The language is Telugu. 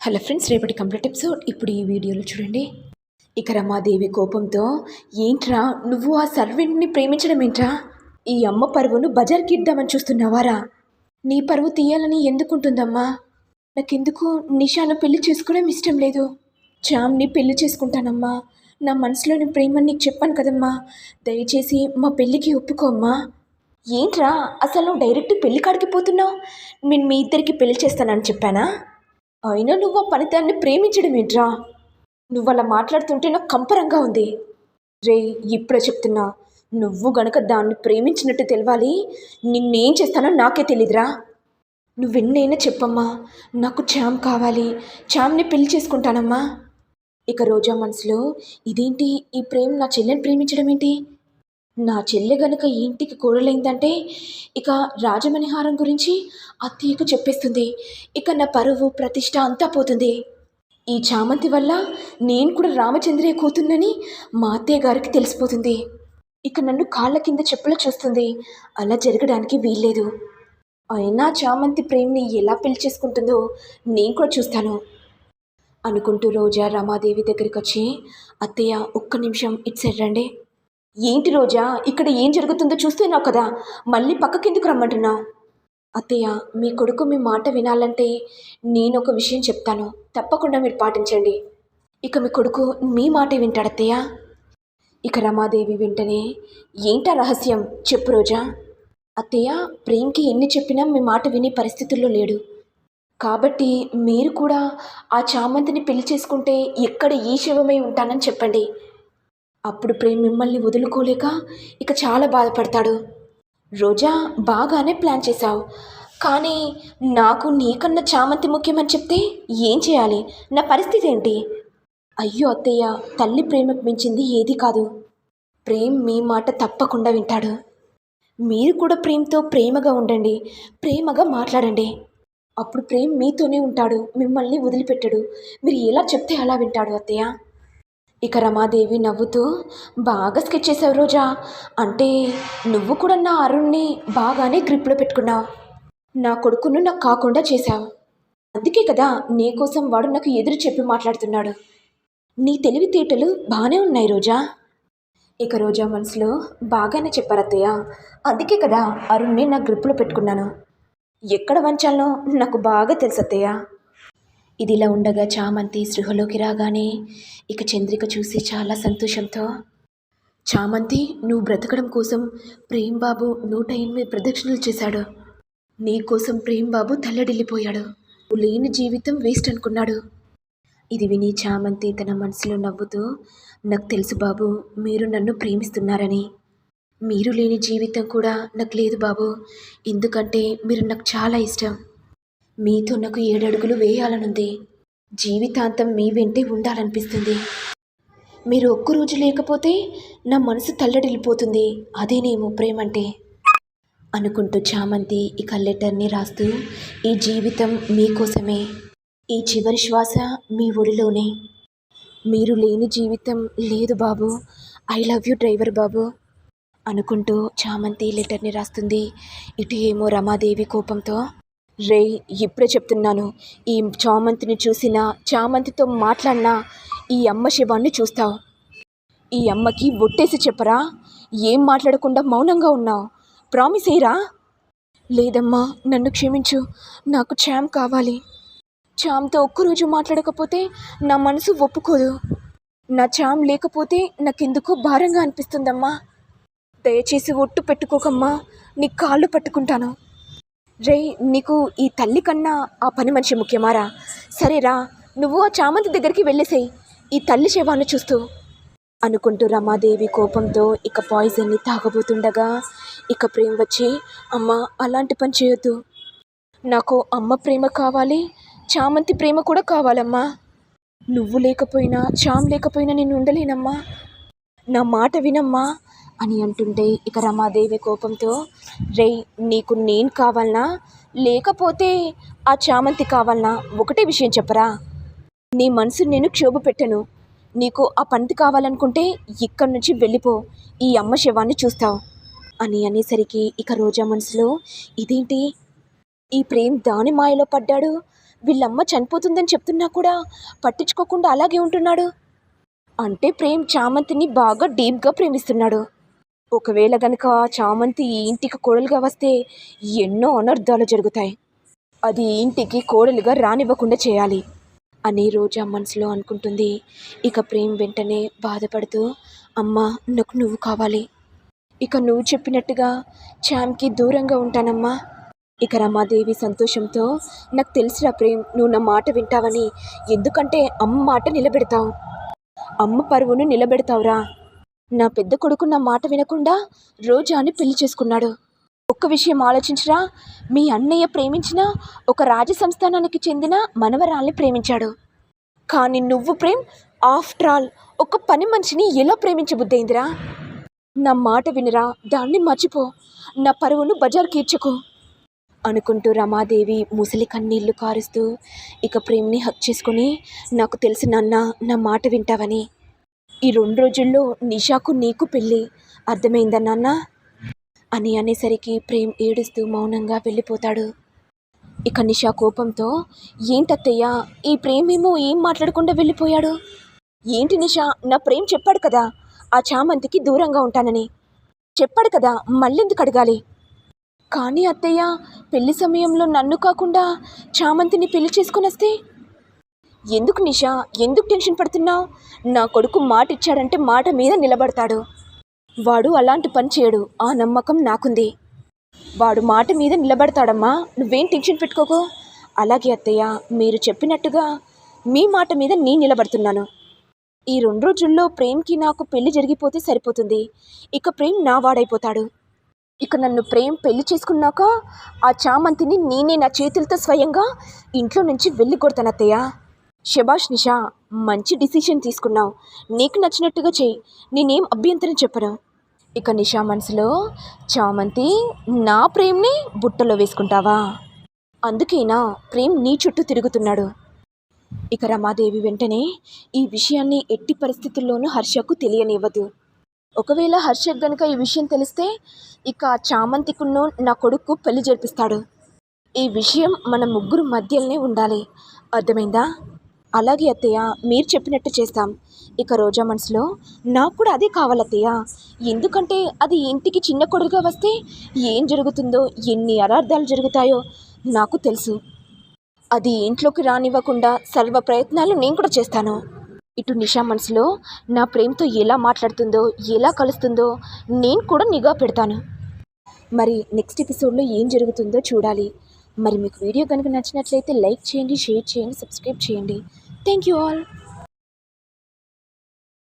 హలో ఫ్రెండ్స్ రేపటి కంప్లీట్ ఎపిసోడ్. ఇప్పుడు ఈ వీడియోలో చూడండి. ఇక రమాదేవి కోపంతో ఏంట్రా నువ్వు ఆ సర్వెంట్ని ప్రేమించడం ఏంట్రా? ఈ అమ్మ పరువును బజార్కి ఇద్దామని చూస్తున్నావారా? నీ పరువు తీయాలని ఎందుకుంటుందమ్మా? నాకెందుకు నిషాను పెళ్ళి చేసుకోవడం ఇష్టం లేదు? చామ్ని పెళ్ళి చేసుకుంటానమ్మా. నా మనసులోని ప్రేమని నీకు చెప్పాను కదమ్మా. దయచేసి మా పెళ్ళికి ఒప్పుకోమ్మా ఏంట్రా అసలు నువ్వు డైరెక్ట్ పెళ్ళి కాడికి పోతున్నావు? నేను మీ ఇద్దరికి పెళ్ళి చేస్తానని చెప్పానా? అయినా నువ్వు ఆ పనిదాన్ని ప్రేమించడం ఏంట్రా? నువ్వు అలా మాట్లాడుతుంటే నాకు కంపరంగా ఉంది. రే ఇప్పుడే చెప్తున్నా. నువ్వు గనక దాన్ని ప్రేమించినట్టు తెలవాలి నిన్నేం చేస్తానో నాకే తెలీదురా. నువ్వెన్నైనా చెప్పమ్మా నాకు చామ్ కావాలి చామ్ని పెళ్ళి చేసుకుంటానమ్మా. ఇక రోజా మనసులో ఇదేంటి ఈ ప్రేమ నా చెల్లెని ప్రేమించడం ఏంటి? నా చెల్లె గనుక ఈ ఇంటికి కూడలైందంటే ఇక రాజమణిహారం గురించి అత్తయ్యకు చెప్పేస్తుంది. ఇక నా పరువు ప్రతిష్ట అంతా పోతుంది. ఈ చామంతి వల్ల నేను కూడా రామచంద్రయ్య కూతున్నని మా అత్తయ్య గారికి తెలిసిపోతుంది. ఇక నన్ను కాళ్ళ కింద చెప్పుల చూస్తుంది. అలా జరగడానికి వీల్లేదు. అయినా చామంతి ప్రేమ్ని ఎలా పెళ్ళి చేసుకుంటుందో నేను కూడా చూస్తాను. అనుకుంటూ రోజా రమాదేవి దగ్గరికి వచ్చి అత్తయ్య ఒక్క నిమిషం ఇటు రండి. ఏంటి రోజా? ఇక్కడ ఏం జరుగుతుందో చూస్తున్నావు కదా. మళ్ళీ పక్కకెందుకు రమ్మంటున్నావు? అత్తయ్య మీ కొడుకు మీ మాట వినాలంటే నేను ఒక విషయం చెప్తాను. తప్పకుండా మీరు పాటించండి. ఇక మీ కొడుకు మీ మాటే వింటాడు అత్తయ్య. ఇక రమాదేవి వెంటనే ఏంటా రహస్యం? చెప్పు రోజా. అత్తయ్య ప్రేమ్కి ఎన్ని చెప్పినా మీ మాట వినే పరిస్థితుల్లో లేడు. కాబట్టి మీరు కూడా ఆ చామంతిని పెళ్ళి చేసుకుంటే ఎక్కడ ఈ శివమై ఉంటానని చెప్పండి. అప్పుడు ప్రేమ్ మిమ్మల్ని వదులుకోలేక ఇక చాలా బాధపడతాడు. రోజా బాగానే ప్లాన్ చేశావు. కానీ నాకు నీకన్నా చామంతి ముఖ్యమని చెప్తే ఏం చేయాలి? నా పరిస్థితి ఏంటి? అయ్యో అత్తయ్య తల్లి ప్రేమకు మించింది ఏది కాదు. ప్రేమ్ మీ మాట తప్పకుండా వింటాడు. మీరు కూడా ప్రేమతో ప్రేమగా ఉండండి. ప్రేమగా మాట్లాడండి. అప్పుడు ప్రేమ్ మీతోనే ఉంటాడు. మిమ్మల్ని వదిలిపెట్టడు. మీరు ఎలా చెప్తే అలా వింటాడు అత్తయ్య. ఇక రమాదేవి నవ్వుతూ బాగా స్కెచ్ చేసావు రోజా. అంటే నువ్వు కూడా నా అరుణ్ని బాగానే గ్రిప్లో పెట్టుకున్నావు. నా కొడుకును నాకు కాకుండా చేశావు. అందుకే కదా నీ కోసం వాడు నాకు ఎదురు చెప్పి మాట్లాడుతున్నాడు. నీ తెలివితేటలు బాగానే ఉన్నాయి రోజా. ఇక రోజా మనసులో బాగానే చెప్పారు అత్తయ్య. అందుకే కదా అరుణ్ని నా గ్రిప్లో పెట్టుకున్నాను. ఎక్కడ వంచాలో నాకు బాగా తెలుసు అత్తయ్య. ఇదిలా ఉండగా చామంతి సృహలోకి రాగానే ఇక చంద్రిక చూసి చాలా సంతోషంతో చామంతి నువ్వు బ్రతకడం కోసం ప్రేమ్ బాబు నూట ఎనిమిది ప్రదక్షిణలు చేశాడు. నీ కోసం ప్రేమ్ బాబు తల్లడిల్లిపోయాడు. నువ్వు లేని జీవితం వేస్ట్ అనుకున్నాడు ఇది విని చామంతి తన మనసులో నవ్వుతూ నాకు తెలుసు బాబు మీరు నన్ను ప్రేమిస్తున్నారని. మీరు లేని జీవితం కూడా నాకు లేదు బాబు. ఎందుకంటే మీరు నాకు చాలా ఇష్టం. మీతో నాకు ఏడడుగులు వేయాలనుంది. జీవితాంతం మీ వెంటే ఉండాలనిపిస్తుంది. మీరు ఒక్కరోజు లేకపోతే నా మనసు తల్లడిల్లిపోతుంది. అదేనేమో ప్రేమంటే. అనుకుంటూ చామంతి ఇక లెటర్ని రాస్తూ ఈ జీవితం మీకోసమే ఈ చివరి శ్వాస మీ ఒడిలోనే. మీరు లేని జీవితం లేదు బాబు. ఐ లవ్ యూ డ్రైవర్ బాబు. అనుకుంటూ చామంతి లెటర్ని రాస్తుంది. ఇటు ఏమో రమాదేవి కోపంతో. రే ఇప్పుడే చెప్తున్నాను. ఈ చామంతిని చూసినా చామంతితో మాట్లాడినా ఈ అమ్మ శివాన్ని చూస్తావు. ఈ అమ్మకి ఒట్టేసి చెప్పరా? ఏం మాట్లాడకుండా మౌనంగా ఉన్నావు? ప్రామిస్ అయ్యరా లేదమ్మా నన్ను క్షమించు. నాకు చామ్ కావాలి. చామ్తో ఒక్కరోజు మాట్లాడకపోతే నా మనసు ఒప్పుకోదు. నా చామ్ లేకపోతే నాకెందుకో భారంగా అనిపిస్తుందమ్మా. దయచేసి ఒట్టు పెట్టుకోకమ్మా. నీ కాళ్ళు పట్టుకుంటాను. రే నీకు ఈ తల్లి కన్నా ఆ పని మనిషి ముఖ్యమారా? సరేరా నువ్వు ఆ చామంతి దగ్గరికి వెళ్ళేసేయి. ఈ తల్లి శవాన్ని చూస్తూ అనుకుంటూ రమాదేవి కోపంతో ఇక పాయిజన్ని తాగబోతుండగా ఇక ప్రేమ వచ్చి అమ్మ అలాంటి పని చేయొద్దు. నాకు అమ్మ ప్రేమ కావాలి చామంతి ప్రేమ కూడా కావాలమ్మా. నువ్వు లేకపోయినా చామ్ లేకపోయినా నేను ఉండలేనమ్మా. నా మాట వినమ్మా. అని అంటుంటే ఇక రమాదేవి కోపంతో రే నీకు నేను కావాలనా? లేకపోతే ఆ చామంతి కావాలనా? ఒకటే విషయం చెప్పరా? నీ మనసు నేను క్షోభ పెట్టను నీకు ఆ పంతి కావాలనుకుంటే ఇక్కడి నుంచి వెళ్ళిపో. ఈ అమ్మ శవాన్ని చూస్తావు. అని అనేసరికి ఇక రోజా మనసులో ఇదేంటి? ఈ ప్రేమ్ దాని మాయలో పడ్డాడు. వీళ్ళమ్మ చనిపోతుందని చెప్తున్నా కూడా పట్టించుకోకుండా అలాగే ఉంటున్నాడు. అంటే ప్రేమ్ చామంతిని బాగా డీప్గా ప్రేమిస్తున్నాడు. ఒకవేళ గనక చామంతి ఈ ఇంటికి కోడలుగా వస్తే ఎన్నో అనర్థాలు జరుగుతాయి. అది ఇంటికి కోడలుగా రానివ్వకుండా చేయాలి. అని రోజా మనసులో అనుకుంటుంది. ఇక ప్రేమ్ వెంటనే బాధపడుతూ అమ్మ నాకు నువ్వు కావాలి. ఇక నువ్వు చెప్పినట్టుగా చామ్కి దూరంగా ఉంటానమ్మా. ఇక రమాదేవి సంతోషంతో నాకు తెలిసిన ప్రేమ్ నువ్వు నా మాట వింటావని. ఎందుకంటే అమ్మ మాట నిలబెడతావు. అమ్మ పరువును నిలబెడతావురా. నా పెద్ద కొడుకు నా మాట వినకుండా రోజాని పెళ్ళి చేసుకున్నాడు. ఒక్క విషయం ఆలోచించరా మీ అన్నయ్య ప్రేమించిన ఒక రాజ సంస్థానానికి చెందిన మనవరాల్ని ప్రేమించాడు. కానీ నువ్వు ప్రేమ్ ఆఫ్టర్ ఆల్ ఒక పని మనిషిని ఎలా ప్రేమించబుద్దైందిరా నా మాట వినరా దాన్ని మర్చిపో. నా పరువును బజార్ కీర్చకు అనుకుంటూ రమాదేవి ముసలి కన్నీళ్ళు కారుస్తూ ఇక ప్రేమ్ని హక్ చేసుకుని నాకు తెలిసిన నా మాట వింటావని. ఈ రెండు రోజుల్లో నిషాకు నీకు పెళ్ళి అర్థమైందా నాన్న? అని అనేసరికి ప్రేమ్ ఏడుస్తూ మౌనంగా వెళ్ళిపోతాడు. ఇక నిషా కోపంతో ఏంటత్తయ్యా ఈ ప్రేమేమో ఏం మాట్లాడకుండా వెళ్ళిపోయాడు? ఏంటి నిషా నా ప్రేమ్ చెప్పాడు కదా ఆ చామంతికి దూరంగా ఉంటానని. చెప్పాడు కదా మళ్ళెందుకు అడగాలి? కానీ అత్తయ్య పెళ్ళి సమయంలో నన్ను కాకుండా చామంతిని పెళ్ళి చేసుకుని వస్తే ఎందుకు నిషా? ఎందుకు టెన్షన్ పడుతున్నావు? నా కొడుకు మాట ఇచ్చాడంటే మాట మీద నిలబడతాడు. వాడు అలాంటి పని చేయడు. ఆ నమ్మకం నాకుంది. వాడు మాట మీద నిలబడతాడమ్మా. నువ్వేం టెన్షన్ పెట్టుకోకు. అలాగే అత్తయ్య మీరు చెప్పినట్టుగా మీ మాట మీద నేను నిలబడుతున్నాను. ఈ రెండు రోజుల్లో ప్రేమ్కి నాకు పెళ్ళి జరిగిపోతే సరిపోతుంది. ఇక ప్రేమ్ నా వాడైపోతాడు. ఇక నన్ను ప్రేమ్ పెళ్ళి చేసుకున్నాక ఆ చామంతిని నేనే నా చేతులతో స్వయంగా ఇంట్లో నుంచి వెళ్ళి కొడతాను అత్తయ్య. శభాష్ నిషా మంచి డిసిషన్ తీసుకున్నావు. నీకు నచ్చినట్టుగా చెయ్యి. నేనేం అభ్యంతరం చెప్పను. ఇక నిషా మనసులో చామంతి నా ప్రేమ్ని బుట్టలో వేసుకుంటావా? అందుకేనా ప్రేమ్ నీ చుట్టూ తిరుగుతున్నాడు. ఇక రమాదేవి వెంటనే ఈ విషయాన్ని ఎట్టి పరిస్థితుల్లోనూ హర్షకు తెలియనివ్వదు. ఒకవేళ హర్షకు గనుక ఈ విషయం తెలిస్తే ఇక చామంతికును నా కొడుకు పెళ్ళి జరిపిస్తాడు. ఈ విషయం మన ముగ్గురు మధ్యలోనే ఉండాలి. అర్థమైందా? అలాగే అత్తయ్య మీరు చెప్పినట్టు చేస్తాం. ఇక రోజా మనసులో నాకు కూడా అదే కావాలి అత్తయ్య. ఎందుకంటే అది ఇంటికి చిన్న కొడుకుగా వస్తే ఏం జరుగుతుందో ఎన్ని అరార్థాలు జరుగుతాయో నాకు తెలుసు. అది ఇంట్లోకి రానివ్వకుండా సర్వ ప్రయత్నాలు నేను కూడా చేస్తాను. ఇటు నిషా మనసులో నా ప్రేమతో ఎలా మాట్లాడుతుందో ఎలా కలుస్తుందో నేను కూడా నిఘా పెడతాను. మరి నెక్స్ట్ ఎపిసోడ్లో ఏం జరుగుతుందో చూడాలి. మరి మీకు వీడియో కనుక నచ్చినట్లయితే లైక్ చేయండి షేర్ చేయండి సబ్స్క్రైబ్ చేయండి. Thank you all.